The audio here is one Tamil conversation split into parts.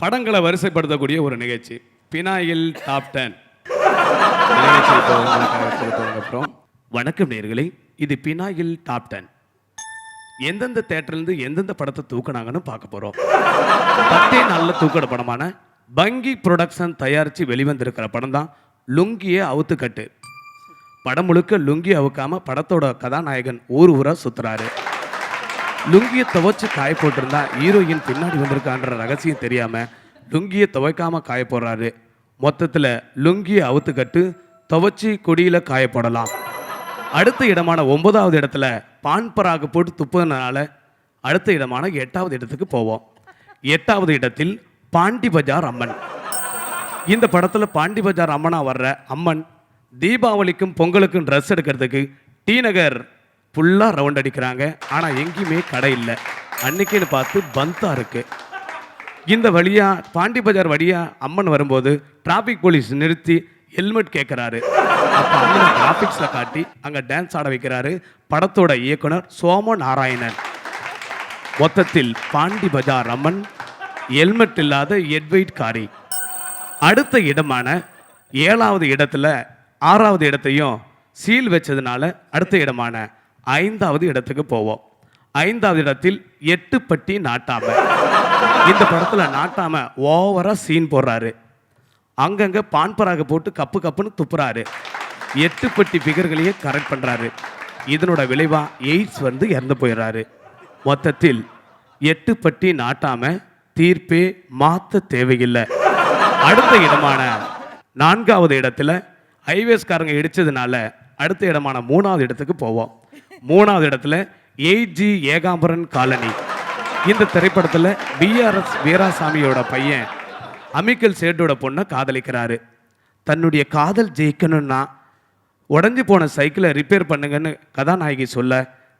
படங்களை வரிசைப்படுத்தக்கூடிய ஒரு நிகழ்ச்சி. பினாயில் டாப் டென் அப்புறம் வணக்கம் நேர்களே இது பினாயில் டாப் டென் எந்தெந்த தேட்டர்லேருந்து எந்தெந்த படத்தை தூக்குனாங்கன்னு பார்க்க போகிறோம் பத்தே நாளில் தூக்கின படமான பங்கி ப்ரொடக்ஷன் தயாரித்து வெளிவந்திருக்கிற படம் தான் லுங்கியே அவுத்துக்கட்டு. படம் முழுக்க லுங்கி அவுக்காமல் படத்தோட கதாநாயகன் ஊர் ஊராக சுற்றுறாரு லுங்கியை துவைச்சு காய போட்டிருந்தா ஹீரோயின் பின்னாடி வந்திருக்கான்ற ரகசியம் தெரியாமல் லுங்கியை துவைக்காம காய போடுறாரு. மொத்தத்தில் லுங்கியை அவுத்துக்கட்டு துவைச்சி கொடியில் காய போடலாம். அடுத்த இடமான ஒன்பதாவது இடத்துல பான் பராகு போட்டு துப்புனால அடுத்த இடமான எட்டாவது இடத்துக்கு போவோம். எட்டாவது இடத்தில் பாண்டி பஜார் அம்மன். இந்த படத்தில் பாண்டி பஜார் அம்மனாக வர்ற அம்மன் தீபாவளிக்கும் பொங்கலுக்கும் ட்ரெஸ் எடுக்கிறதுக்கு டி நகர் ஃபுல்லாக ரவுண்ட் அடிக்கிறாங்க. ஆனால் எங்கேயுமே கடை இல்லை. அன்னைக்குன்னு பார்த்து பந்தா இருக்கு. இந்த வழியா பாண்டி பஜார் வழியா அம்மன் வரும்போது டிராஃபிக் போலீஸ் நிறுத்தி ஹெல்மெட் கேட்குறாரு அப்போ அம்மன் கிராஃபிக்ஸில் காட்டி அங்கே டான்ஸ் ஆட வைக்கிறாரு. படத்தோட இயக்குனர் சோம நாராயணன் மொத்தத்தில் பாண்டி பஜார் அம்மன் ஹெல்மெட் இல்லாத எட்வைட் காரி. அடுத்த இடமான ஏழாவது இடத்துல ஆறாவது இடத்தையும் சீல் வச்சதுனால அடுத்த இடமான ஐந்தாவது இடத்துக்கு போவோம். ஐந்தாவது இடத்தில் எட்டு பட்டி நாட்டாம. இந்த படத்தில் நாட்டாம ஓவரா சீன் போடுறாரு. அங்கங்க பான்பராக போட்டு கப்பு கப்புன்னு துப்புறாரு. எட்டுப்பட்டி பிகர்களையே கரெக்ட் பண்றாரு. இதனோட விளைவா எய்ட்ஸ் வந்து இறந்து போயிடுறாரு. மொத்தத்தில் எட்டு பட்டி நாட்டாம தீர்ப்பே மாற்ற தேவையில்லை. அடுத்த இடமான நான்காவது இடத்துல ஹைவேஸ்காரங்க இடிச்சதுனால அடுத்த இடமான மூணாவது இடத்துக்கு போவோம். மூணாவது இடத்துல ஏஜி ஏகாம்பரன் காலனி. இந்த திரைப்படத்தில் பிஆர்எஸ் வீராசாமியோட பையன் அமிக்கல் சேட்டோட பொண்ணை காதலிக்கிறாரு. தன்னுடைய காதல் ஜெயிக்கணும்னா உடஞ்சி போன சைக்கிளை ரிப்பேர் பண்ணுங்கன்னு கதாநாயகி சொல்ல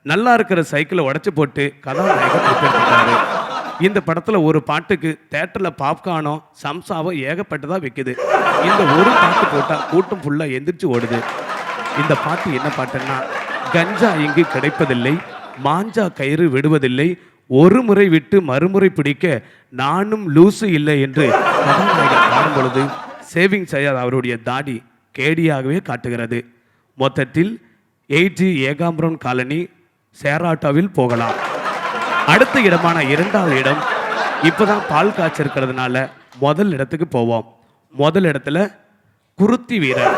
நல்லா இருக்கிற சைக்கிளை உடச்சி போட்டு கதாநாயகன் ரிப்பேர் பண்ணுறாரு இந்த படத்தில் ஒரு பாட்டுக்கு தேட்டரில் பாப்கார்னோ சம்சாவோ ஏகப்பட்டதாக விற்குது இந்த ஒரு பாட்டு போட்டால் கூட்டம் ஃபுல்லாக எந்திரிச்சு ஓடுது. இந்த பாட்டு என்ன பாட்டுன்னா கஞ்சா இங்கு கிடைப்பதில்லை மாஞ்சா கயிறு விடுவதில்லை. ஒரு முறை விட்டு மறுமுறை பிடிக்க நானும் லூசு இல்லை என்று கதாநாயகன் பாடும் பொழுது சேவிங் செய்யாத அவருடைய தாடி கேடியாகவே காட்டுகிறது. மொத்தத்தில் எயிட்டி ஏகாம்பரம் காலனி சேராட்டாவில் போகலாம். அடுத்த இடமான இரண்டாவது இடம் இப்போதான் பால் காய்ச்சிருக்கிறதுனால முதல் இடத்துக்கு போவோம். முதல் இடத்துல குருத்தி வீரர்.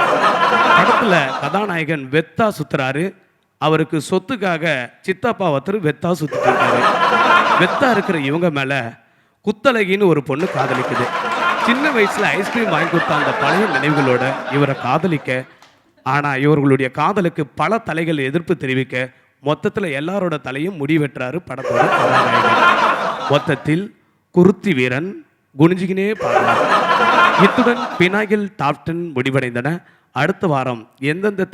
படத்தில் கதாநாயகன் வெத்தா சுத்துறாரு. அவருக்கு சொத்துக்காக சித்தப்பா ஒருத்தர் வெத்தா சுத்திட்டு இருக்காரு. வெத்தா இருக்கிற இவங்க மேல குத்தலகின்னு ஒரு பொண்ணு காதலிக்குது. சின்ன வயசுல ஐஸ்கிரீம் வாங்கி கொடுத்த அந்த பழைய நினைவுகளோட இவரை காதலிக்க ஆனா இவர்களுடைய காதலுக்கு பல தலைகள் எதிர்ப்பு தெரிவிக்க மொத்தத்துல எல்லாரோட தலையும் முடி படத்தோட மொத்தத்தில் குருத்தி வீரன் குனிஞ்சிக்கினே பாடலாம் இத்துடன் பினாகில் டாப்டன் முடிவடைந்தன. அடுத்த வாரம் எந்தெந்த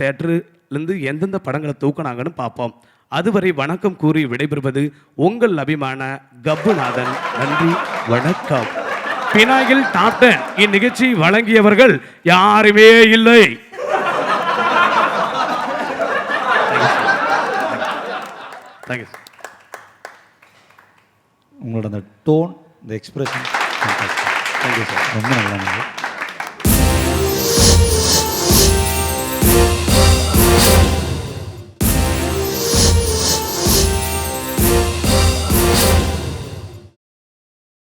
இருந்து எந்தெந்த படங்களை தூக்குனாங்கன்னு பார்ப்போம். அதுவரை வணக்கம் கூறி விடைபெறுவது உங்கள் அபிமான கப்புநாதன் நன்றி வணக்கம். பினாயில் டாப் டென் இந்நிகழ்ச்சி வழங்கியவர்கள் யாருமே இல்லை. தேங்க்யூ உங்களோட அந்த டோன் இந்த எக்ஸ்பிரஷன் தேங்க்யூ சார் ரொம்ப நல்லா இருந்தது.